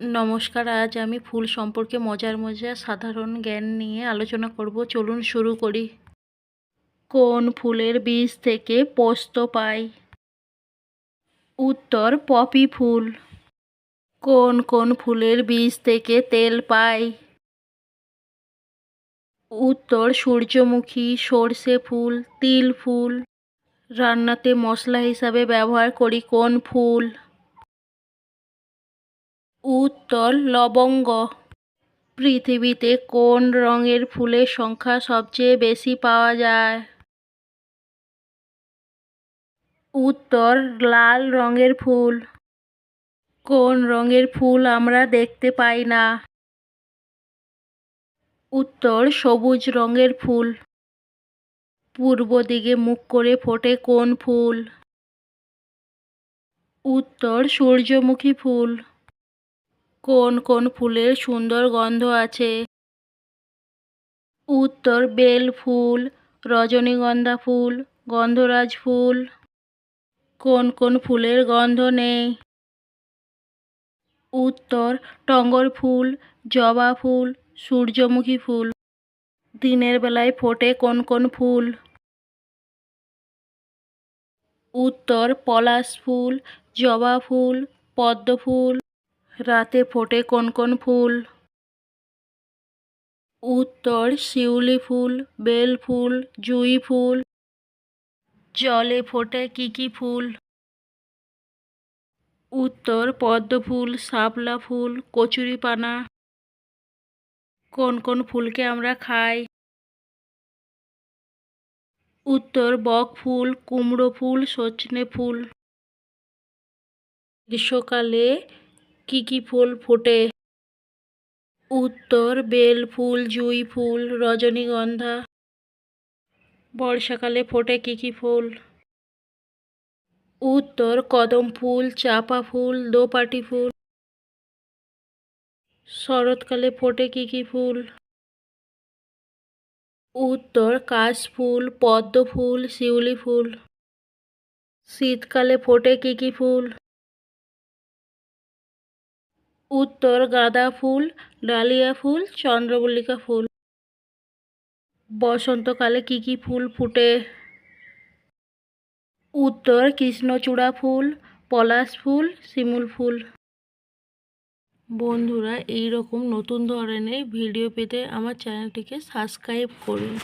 নমস্কার, আজ আমি ফুল সম্পর্কে মজার মজার সাধারণ জ্ঞান নিয়ে আলোচনা করব। চলুন শুরু করি। কোন ফুলের বীজ থেকে পোস্ত পাই? উত্তর, পপি ফুল। কোন কোন ফুলের বীজ থেকে তেল পাই? উত্তর, সূর্যমুখী, সর্ষে ফুল, তিল ফুল। রান্নাতে মশলা হিসাবে ব্যবহার করি কোন ফুল? উত্তর লবঙ্গ। পৃথিবীতে কোন রঙের ফুলের সংখ্যা সবচেয়ে বেশি পাওয়া যায়? উত্তর লাল রঙের ফুল। কোন রঙের ফুল আমরা দেখতে পাই না? উত্তর সবুজ রঙের ফুল। পূর্ব দিকে মুখ করে ফোটে কোন ফুল? উত্তর সূর্যমুখী ফুল। কোন কোন ফুলের সুন্দর গন্ধ আছে? উত্তর, বেল ফুল, রজনীগন্ধা ফুল, গন্ধরাজ ফুল। কোন কোন ফুলের গন্ধ নেই? উত্তর টগর ফুল, জবা ফুল, সূর্যমুখী ফুল। দিনের বেলায় ফোটে কোন কোন ফুল? উত্তর, পলাশ ফুল, জবা ফুল, পদ্ম ফুল। রাতে ফোটে কোন কোন ফুল? উত্তর, শিউলি ফুল, বেল ফুল, জুঁই ফুল। জলে ফোটে কী কী ফুল? উত্তর, পদ্ম ফুল, শাপলা ফুল কচুরিপানা কোন কোন ফুলকে আমরা খাই? উত্তর, বক ফুল, কুমড়ো ফুল, সজনে ফুল। গ্রীষ্মকালে কী কী ফুল ফোটে? উত্তর, বেল ফুল, জুঁই ফুল, রজনীগন্ধা। বর্ষাকালে ফোটে কী কী ফুল? উত্তর, কদম ফুল, চাপা ফুল, দোপাটি ফুল। শরৎকালে ফোটে কী কী ফুল? উত্তর, কাশ ফুল, পদ্ম ফুল, শিউলি ফুল। শীতকালে ফোটে কী কী ফুল? উত্তর গাঁদা ফুল, ডালিয়া ফুল, চন্দ্রমল্লিকা ফুল। বসন্তকালে কী কী ফুল ফুটে? উত্তর কৃষ্ণচূড়া ফুল, পলাশ ফুল, শিমুল ফুল। বন্ধুরা এই রকম নতুন ধরনের ভিডিও পেতে আমার চ্যানেলটিকে সাবস্ক্রাইব করুন।